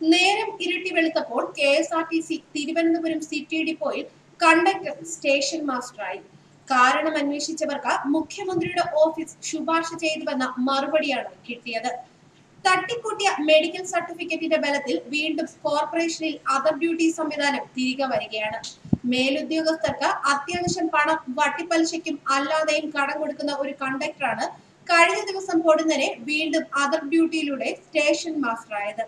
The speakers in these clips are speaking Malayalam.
നേരം ഇരുട്ടി വെളുത്തപ്പോൾ K S R T C Thiruvananthapuram city ഡിപ്പോയിൽ കണ്ടക്ടർ സ്റ്റേഷൻ മാസ്റ്ററായി. കാരണം അന്വേഷിച്ചവർക്ക് മുഖ്യമന്ത്രിയുടെ ഓഫീസ് ശുപാർശ ചെയ്തുവെന്ന മറുപടിയാണ് കിട്ടിയത്. തട്ടിക്കൂട്ടിയ മെഡിക്കൽ സർട്ടിഫിക്കറ്റിന്റെ ബലത്തിൽ വീണ്ടും കോർപ്പറേഷനിൽ അതർ ഡ്യൂട്ടി സംവിധാനം തിരികെ വരികയാണ്. മേലുദ്യോഗസ്ഥർക്ക് അത്യാവശ്യം പണം വട്ടിപ്പലിശയ്ക്കും അല്ലാതെയും കടം കൊടുക്കുന്ന ഒരു കണ്ടക്ടറാണ് കഴിഞ്ഞ ദിവസം പൊടുന്നനെ വീണ്ടും അതർ ഡ്യൂട്ടിയിലൂടെ സ്റ്റേഷൻ മാസ്റ്ററായത്.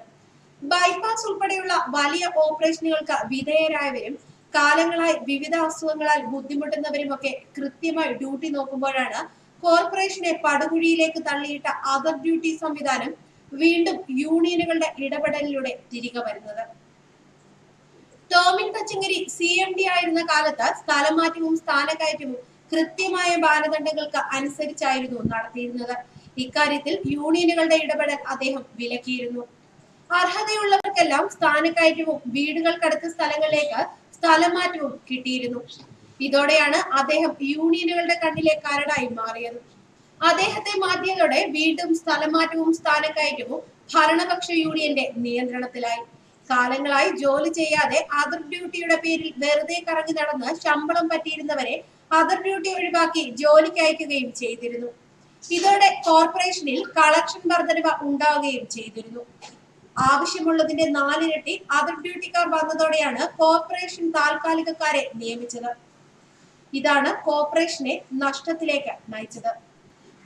ബൈപ്പാസ് ഉൾപ്പെടെയുള്ള വലിയ ഓപ്പറേഷനുകൾക്ക് വിധേയരായവരും കാലങ്ങളായി വിവിധ അസുഖങ്ങളാൽ ബുദ്ധിമുട്ടുന്നവരുമൊക്കെ കൃത്യമായി ഡ്യൂട്ടി നോക്കുമ്പോഴാണ് കോർപ്പറേഷനെ പടുകുഴിയിലേക്ക് തള്ളിയിട്ട അതർ ഡ്യൂട്ടി സംവിധാനം വീണ്ടും യൂണിയനുകളുടെ ഇടപെടലിലൂടെ തിരികെ വരുന്നത്. Tomin Thachankari C M D ആയിരുന്ന കാലത്ത് സ്ഥലമാറ്റവും സ്ഥാനക്കയറ്റവും കൃത്യമായ മാനദണ്ഡങ്ങൾക്ക് അനുസരിച്ചായിരുന്നു നടത്തിയിരുന്നത്. ഇക്കാര്യത്തിൽ യൂണിയനുകളുടെ ഇടപെടൽ അദ്ദേഹം വിലക്കിയിരുന്നു. അർഹതയുള്ളവർക്കെല്ലാം സ്ഥാനക്കയറ്റവും വീടുകൾക്കടുത്ത സ്ഥലങ്ങളിലേക്ക് സ്ഥലമാറ്റവും കിട്ടിയിരുന്നു. ഇതോടെയാണ് അദ്ദേഹം യൂണിയനുകളുടെ കണ്ണിലെ കരടായി മാറിയത്. അദ്ദേഹത്തെ മാറ്റിയതോടെ വീണ്ടും സ്ഥലമാറ്റവും സ്ഥാനക്കയറ്റവും ഭരണപക്ഷ യൂണിയന്റെ നിയന്ത്രണത്തിലായി. കാലങ്ങളായി ജോലി ചെയ്യാതെ അതർ ഡ്യൂട്ടിയുടെ പേരിൽ വെറുതെ കറങ്ങി നടന്ന് ശമ്പളം പറ്റിയിരുന്നവരെ അതർ ഡ്യൂട്ടി ഒഴിവാക്കി ജോലിക്ക് അയക്കുകയും ചെയ്തിരുന്നു. ഇതോടെ കോർപ്പറേഷനിൽ കളക്ഷൻ വർധനവ ഉണ്ടാവുകയും ചെയ്തിരുന്നു. ആവശ്യമുള്ളതിന്റെ നാലിരട്ടി അതർ ഡ്യൂട്ടിക്കാർ വന്നതോടെയാണ് കോർപ്പറേഷൻ താൽക്കാലികക്കാരെ നിയമിച്ചത്. ഇതാണ് കോർപ്പറേഷനെ നഷ്ടത്തിലേക്ക് നയിച്ചത്.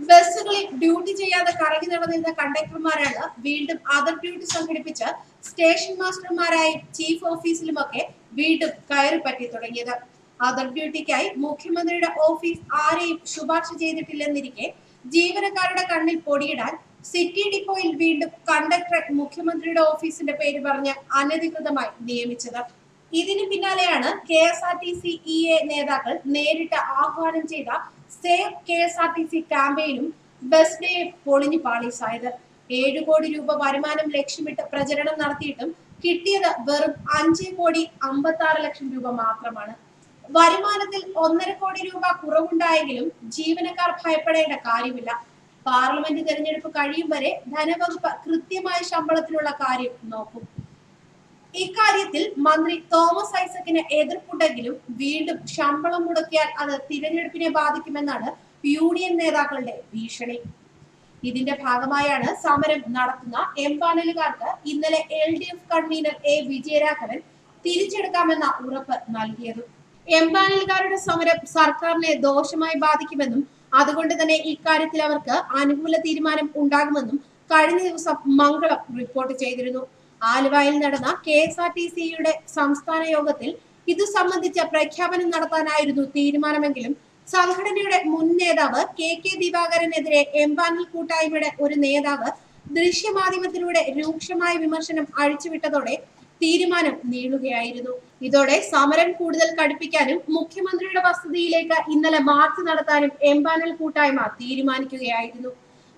ബസ്സുകളിൽ ഡ്യൂട്ടി ചെയ്യാതെ കറങ്ങി നടന്നിരുന്ന കണ്ടക്ടർമാരാണ് വീണ്ടും അതർ ഡ്യൂട്ടി സംഘടിപ്പിച്ച് സ്റ്റേഷൻ മാസ്റ്റർമാരായും ചീഫ് ഓഫീസിലുമൊക്കെ വീണ്ടും കയറി പറ്റി തുടങ്ങിയത്. അതർ ഡ്യൂട്ടിക്കായി മുഖ്യമന്ത്രിയുടെ ഓഫീസ് ആരെയും ശുപാർശ ചെയ്തിട്ടില്ലെന്നിരിക്കെ ജീവനക്കാരുടെ കണ്ണിൽ പൊടിയിടാൻ സിറ്റി ഡിപ്പോയിൽ വീണ്ടും കണ്ടക്ടറെ മുഖ്യമന്ത്രിയുടെ ഓഫീസിന്റെ പേര് പറഞ്ഞ് അനധികൃതമായി നിയമിച്ചത്. ഇതിന് പിന്നാലെയാണ് K S R T C E A നേതാക്കൾ നേരിട്ട് ആഹ്വാനം ചെയ്ത save K S R T C ക്യാമ്പയിനും bus day പൊളിഞ്ഞു പാളീസായത്. ഏഴു കോടി രൂപ വരുമാനം ലക്ഷ്യമിട്ട് പ്രചരണം നടത്തിയിട്ടും കിട്ടിയത് വെറും അഞ്ച് കോടി അമ്പത്തി ആറ് ലക്ഷം രൂപ മാത്രമാണ്. വരുമാനത്തിൽ ഒന്നര കോടി രൂപ കുറവുണ്ടായെങ്കിലും ജീവനക്കാർ ഭയപ്പെടേണ്ട കാര്യമില്ല. പാർലമെന്റ് തെരഞ്ഞെടുപ്പ് കഴിയും വരെ ധനവകുപ്പ് കൃത്യമായ ശമ്പളത്തിലുള്ള കാര്യം നോക്കും. ഇക്കാര്യത്തിൽ മന്ത്രി തോമസ് ഐസക്കിന് എതിർപ്പുണ്ടെങ്കിലും വീണ്ടും ശമ്പളം മുടക്കിയാൽ അത് തിരഞ്ഞെടുപ്പിനെ ബാധിക്കുമെന്നാണ് യൂണിയൻ നേതാക്കളുടെ ഭീഷണി. ഇതിന്റെ ഭാഗമായാണ് സമരം നടത്തുന്ന എംപാനലുകാർക്ക് ഇന്നലെ L D F convener A Vijayaraghavan തിരിച്ചെടുക്കാമെന്ന ഉറപ്പ് നൽകിയത്. എംപാനലുകാരുടെ സമരം സർക്കാരിനെ ദോഷമായി ബാധിക്കുമെന്നും അതുകൊണ്ട് തന്നെ ഇക്കാര്യത്തിൽ അവർക്ക് അനുകൂല തീരുമാനം ഉണ്ടാകുമെന്നും കഴിഞ്ഞ ദിവസം മംഗളം റിപ്പോർട്ട് ചെയ്തിരുന്നു. ആലുവയിൽ നടന്ന കെ എസ് ആർ ടി സിയുടെ സംസ്ഥാന യോഗത്തിൽ ഇതു സംബന്ധിച്ച പ്രഖ്യാപനം നടത്താനായിരുന്നു തീരുമാനമെങ്കിലും സംഘടനയുടെ മുൻ നേതാവ് കെ കെ ദിവാകരനെതിരെ എംപാനൽ കൂട്ടായ്മയുടെ ഒരു നേതാവ് ദൃശ്യമാധ്യമത്തിലൂടെ രൂക്ഷമായ വിമർശനം അഴിച്ചുവിട്ടതോടെ തീരുമാനം നീളുകയായിരുന്നു. ഇതോടെ സമരം കൂടുതൽ കടുപ്പിക്കാനും മുഖ്യമന്ത്രിയുടെ വസതിയിലേക്ക് ഇന്നലെ മാർച്ച് നടത്താനും എംപാനൽ കൂട്ടായ്മ തീരുമാനിക്കുകയായിരുന്നു.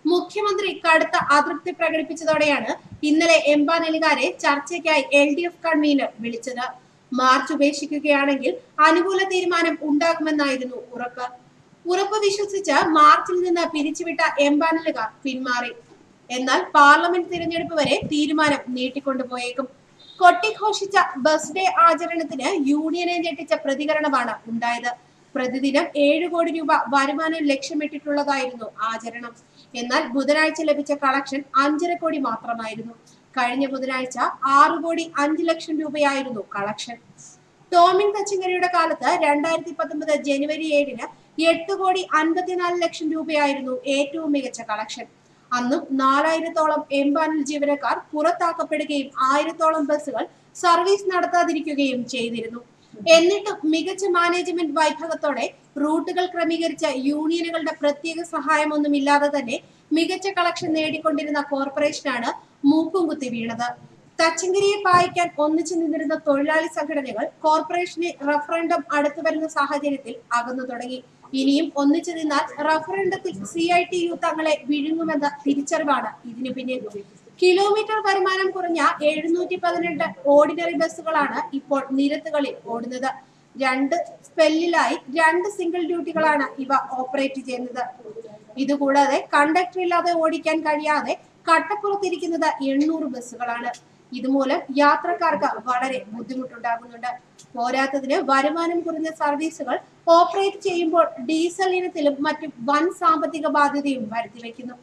മുഖ്യമന്ത്രി കടുത്ത അതൃപ്തി പ്രകടിപ്പിച്ചതോടെയാണ് ഇന്നലെ എംപാനലുകാരെ ചർച്ചയ്ക്കായി എൽ ഡി എഫ് കൺവീനർ വിളിച്ചത്. മാർച്ച് ഉപേക്ഷിക്കുകയാണെങ്കിൽ അനുകൂല തീരുമാനം ഉണ്ടാകുമെന്നായിരുന്നു ഉറപ്പ്. ഉറപ്പ് വിശ്വസിച്ച് മാർച്ചിൽ നിന്ന് പിരിച്ചുവിട്ട എംപാനലുകാർ പിന്മാറി. എന്നാൽ പാർലമെന്റ് തിരഞ്ഞെടുപ്പ് വരെ തീരുമാനം നീട്ടിക്കൊണ്ടുപോയേക്കും. കൊട്ടിഘോഷിച്ച ബസ് ഡേ ആചരണത്തിന് യൂണിയനെ ഞെട്ടിച്ച പ്രതികരണമാണ് ഉണ്ടായത്. പ്രതിദിനം ഏഴു കോടി രൂപ വരുമാനം ലക്ഷ്യമിട്ടിട്ടുള്ളതായിരുന്നു ആചരണം. എന്നാൽ ബുധനാഴ്ച ലഭിച്ച കളക്ഷൻ അഞ്ചര കോടി മാത്രമായിരുന്നു. കഴിഞ്ഞ ബുധനാഴ്ച ആറു കോടി അഞ്ചു ലക്ഷം രൂപയായിരുന്നു കളക്ഷൻ. ടോമിൻ തച്ചിങ്കരയുടെ കാലത്ത് രണ്ടായിരത്തി പത്തൊമ്പത് ജനുവരി ഏഴിന് എട്ട് കോടി അൻപത്തിനാല് ലക്ഷം രൂപയായിരുന്നു ഏറ്റവും മികച്ച കളക്ഷൻ. അന്നും നാലായിരത്തോളം എംപാനൽ ജീവനക്കാർ പുറത്താക്കപ്പെടുകയും ആയിരത്തോളം ബസ്സുകൾ സർവീസ് നടത്താതിരിക്കുകയും ചെയ്തിരുന്നു. എന്നിട്ടും മികച്ച മാനേജ്മെന്റ് വൈഭവത്തോടെ റൂട്ടുകൾ ക്രമീകരിച്ച യൂണിയനുകളുടെ പ്രത്യേക സഹായമൊന്നുമില്ലാതെ തന്നെ മികച്ച കളക്ഷൻ നേടിക്കൊണ്ടിരുന്ന കോർപ്പറേഷനാണ് മൂക്കും കുത്തി വീണത്. തച്ചങ്കരിയെ പായിക്കാൻ ഒന്നിച്ചു നിന്നിരുന്ന തൊഴിലാളി സംഘടനകൾ കോർപ്പറേഷനെ റഫറൻഡം അടുത്തു വരുന്ന സാഹചര്യത്തിൽ അകന്നു തുടങ്ങി. ഇനിയും ഒന്നിച്ചു നിന്നാൽ റഫറണ്ടത്തിൽ സി ഐ ടി യു തങ്ങളെ വിഴുങ്ങുമെന്ന തിരിച്ചറിവാണ്. ഇതിനു പിന്നിൽ കിലോമീറ്റർ വരുമാനം കുറഞ്ഞ എഴുന്നൂറ്റി പതിനെട്ട് ഓർഡിനറി ബസ്സുകളാണ് ഇപ്പോൾ നിരത്തുകളിൽ ഓടുന്നത്. രണ്ട് സ്പെല്ലിലായി രണ്ട് സിംഗിൾ ഡ്യൂട്ടികളാണ് ഇവ ഓപ്പറേറ്റ് ചെയ്യുന്നത്. ഇതുകൂടാതെ കണ്ടക്ടർ ഇല്ലാതെ ഓടിക്കാൻ കഴിയാതെ കട്ടപ്പുറത്തിരിക്കുന്നത് എണ്ണൂറ് ബസ്സുകളാണ്. ഇതുമൂലം യാത്രക്കാർക്ക് വളരെ ബുദ്ധിമുട്ടുണ്ടാകുന്നുണ്ട്. പോരാത്തതിന് വരുമാനം കുറഞ്ഞ സർവീസുകൾ ഓപ്പറേറ്റ് ചെയ്യുമ്പോൾ ഡീസൽ ഇനത്തിലും മറ്റും വൻ സാമ്പത്തിക ബാധ്യതയും വരുത്തിവെക്കുന്നു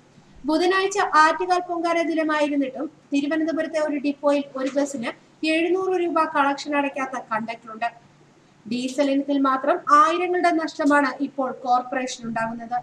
ബുധനാഴ്ച ആറ്റുകാൽ പൊങ്കാല ദിനമായിരുന്നിട്ടും തിരുവനന്തപുരത്തെ ഒരു ഡിപ്പോയിൽ ഒരു ബസ്സിന് എഴുന്നൂറ് രൂപ കളക്ഷൻ അടയ്ക്കാത്ത കണ്ടക്ടറുണ്ട്. ഡീസൽ ഇനത്തിൽ മാത്രം ആയിരങ്ങളുടെ നഷ്ടമാണ് ഇപ്പോൾ കോർപ്പറേഷൻ ഉണ്ടാകുന്നത്.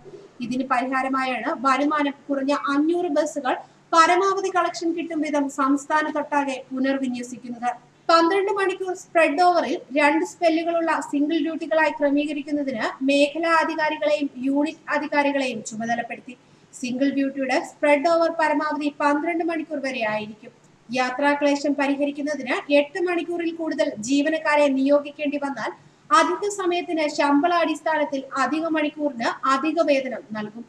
ഇതിന് പരിഹാരമായാണ് വരുമാനം കുറഞ്ഞ അഞ്ഞൂറ് ബസ്സുകൾ പരമാവധി കളക്ഷൻ കിട്ടും വിധം സംസ്ഥാനത്തൊട്ടാകെ പുനർവിന്യസിക്കുന്നത്. പന്ത്രണ്ട് മണിക്കൂർ സ്പ്രെഡ് ഓവറിൽ രണ്ട് സ്പെല്ലുകളുള്ള സിംഗിൾ ഡ്യൂട്ടികളായി ക്രമീകരിക്കുന്നതിന് മേഖലാ അധികാരികളെയും യൂണിറ്റ് അധികാരികളെയും ചുമതലപ്പെടുത്തി. സിംഗിൾ ഡ്യൂട്ടിയുടെ സ്പ്രെഡ് ഓവർ പരമാവധി പന്ത്രണ്ട് മണിക്കൂർ വരെ ആയിരിക്കും. യാത്രാക്ലേശം പരിഹരിക്കുന്നതിന് എട്ട് മണിക്കൂറിൽ കൂടുതൽ ജീവനക്കാരെ നിയോഗിക്കേണ്ടി വന്നാൽ അധിക സമയത്തിന് ശമ്പള അടിസ്ഥാനത്തിൽ അധിക മണിക്കൂറിന് അധിക വേതനം നൽകും.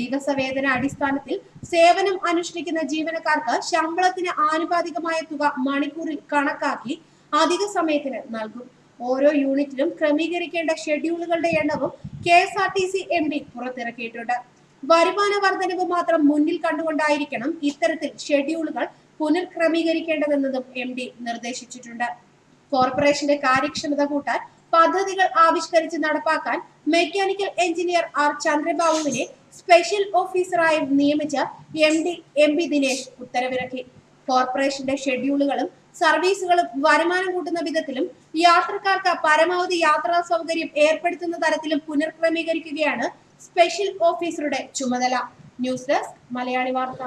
ദിവസവേതന അടിസ്ഥാനത്തിൽ സേവനം അനുഷ്ഠിക്കുന്ന ജീവനക്കാർക്ക് ശമ്പളത്തിന് ആനുപാതികമായ തുക മണിക്കൂറിൽ കണക്കാക്കി അധിക സമയത്തിന് നൽകും. ഓരോ യൂണിറ്റിലും ക്രമീകരിക്കേണ്ട ഷെഡ്യൂളുകളുടെ എണ്ണവും K S R T C M D പുറത്തിറക്കിയിട്ടുണ്ട്. വരുമാന വർധനവ് മാത്രം മുന്നിൽ കണ്ടുകൊണ്ടായിരിക്കണം ഇത്തരത്തിൽ ഷെഡ്യൂളുകൾ പുനർക്രമീകരിക്കേണ്ടതെന്നതും എം ഡി നിർദ്ദേശിച്ചിട്ടുണ്ട്. കോർപ്പറേഷന്റെ കാര്യക്ഷമത കൂട്ടാൻ പദ്ധതികൾ ആവിഷ്കരിച്ച് നടപ്പാക്കാൻ മെക്കാനിക്കൽ എഞ്ചിനീയർ ആർ ചന്ദ്രബാബുവിനെ സ്പെഷ്യൽ ഓഫീസറായി നിയമിച്ച M D M P Dinesh ഉത്തരവിറക്കി. കോർപ്പറേഷന്റെ ഷെഡ്യൂളുകളും സർവീസുകളും വരുമാനം കൂട്ടുന്ന വിധത്തിലും യാത്രക്കാർക്ക് പരമാവധി യാത്രാ സൗകര്യം ഏർപ്പെടുത്തുന്ന തരത്തിലും പുനർക്രമീകരിക്കുകയാണ് സ്പെഷ്യൽ ഓഫീസറുടെ ചുമതല. ന്യൂസ് ഡെസ്ക് മലയാളി വാർത്ത.